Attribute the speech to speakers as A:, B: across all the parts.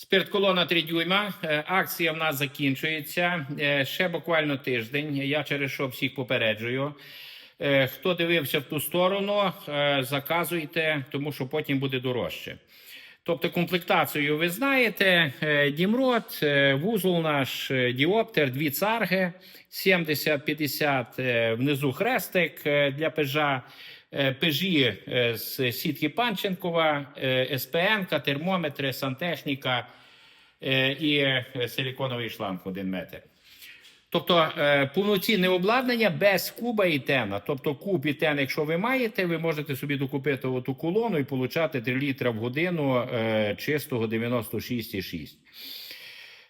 A: Спиртколона 3 дюйма. Е, Акція в нас закінчується. Е, Ще буквально тиждень. Я через що всіх попереджую. Е, Хто дивився в ту сторону, заказуйте, тому що потім буде дорожче. Тобто комплектацію ви знаєте: Дімрот, вузол наш, діоптер, дві царги, 70-50 е, внизу хрестик для пежа, пежі е, з сітки Панченкова, е, СПН, термометри, сантехніка е, і е, силіконовий шланг 1 метр. Тобто е, повноцінне обладнання без куба і тена. Тобто куб і тен, якщо ви маєте, ви можете собі докупити оту колону і получати 3 літра в годину е, чистого 96,6.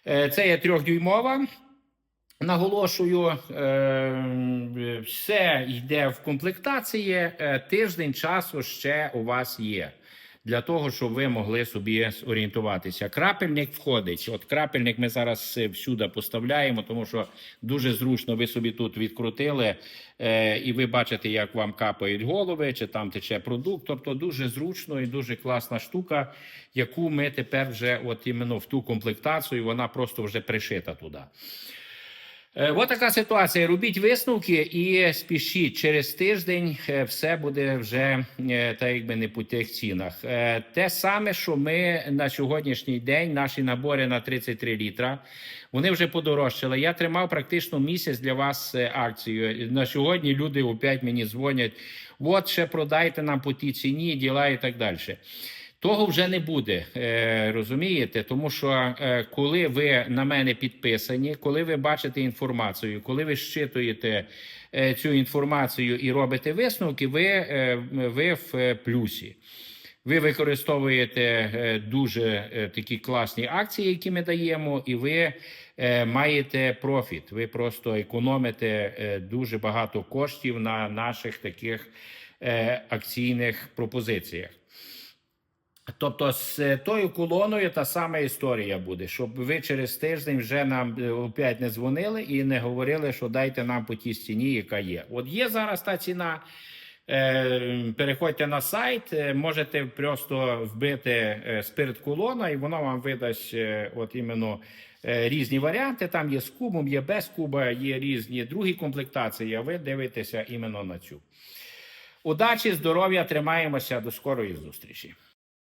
A: Е, це є трьохдюймова. Наголошую, е, все йде в комплектації. Е, Тиждень часу ще у вас є. Для того, щоб ви могли собі орієнтуватися. Крапельник входить. От крапельник ми зараз всюди поставляємо, тому що дуже зручно ви собі тут відкрутили, е, і ви бачите, як вам капають голови, чи там тече продукт. Тобто дуже зручно і дуже класна штука, яку ми тепер вже, от іменно в ту комплектацію, вона просто вже пришита туди. Е, От така ситуація. Робіть висновки і спішіть. Через тиждень е, все буде вже е, так якби не по тих цінах. Те саме, що ми на сьогоднішній день, наші набори на 33 літра, вони вже подорожчали. Я тримав практично місяць для вас акцію. На сьогодні люди опять мені дзвонять. От ще продайте нам по тій ціні, діла і так далі. Того вже не буде, е, розумієте? Тому що е, коли ви на мене підписані, коли ви бачите інформацію, коли ви щитуєте е, цю інформацію і робите висновки, ви, ви в плюсі. Ви використовуєте дуже такі класні акції, які ми даємо, і ви маєте профіт. Ви просто економите дуже багато коштів на наших таких акційних пропозиціях. Тобто з е, тою колоною та сама історія буде, щоб ви через тиждень вже нам е, опять не дзвонили і не говорили, що дайте нам по тій ціні, яка є. От є зараз та ціна. Е, Переходьте на сайт, можете просто вбити спирт колона, і воно вам видасть от іменно різні варіанти. Там є з кубом, є без куба, є різні другі комплектації. А ви дивитеся іменно на цю. Удачі, здоров'я, тримаємося. До скорої зустрічі.